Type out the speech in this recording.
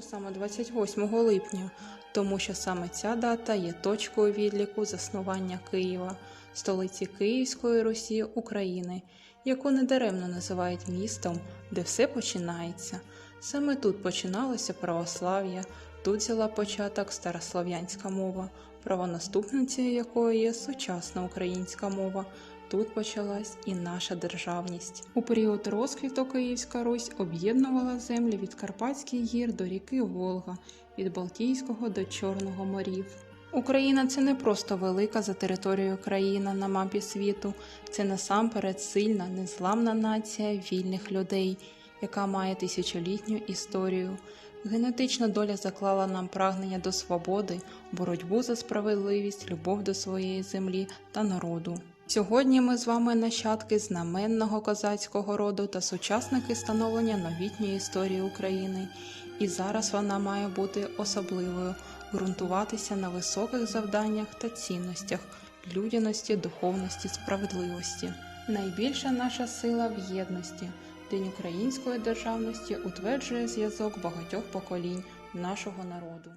Чому саме 28 липня? Тому що саме ця дата є точкою відліку заснування Києва, столиці Київської Русі України, яку недаремно називають містом, де все починається. Саме тут починалося православ'я, тут взяла початок старослов'янська мова, правонаступницею якої є сучасна українська мова. Тут почалась і наша державність. У період розквіту Київська Русь об'єднувала землі від Карпатських гір до ріки Волга, від Балтійського до Чорного морів. Україна це не просто велика за територією країна на мапі світу, це насамперед сильна, незламна нація вільних людей, яка має тисячолітню історію. Генетична доля заклала нам прагнення до свободи, боротьбу за справедливість, любов до своєї землі та народу. Сьогодні ми з вами нащадки знаменного козацького роду та сучасники становлення новітньої історії України. І зараз вона має бути особливою, ґрунтуватися на високих завданнях та цінностях людяності, духовності, справедливості. Найбільша наша сила в єдності. День української державності утверджує зв'язок багатьох поколінь нашого народу.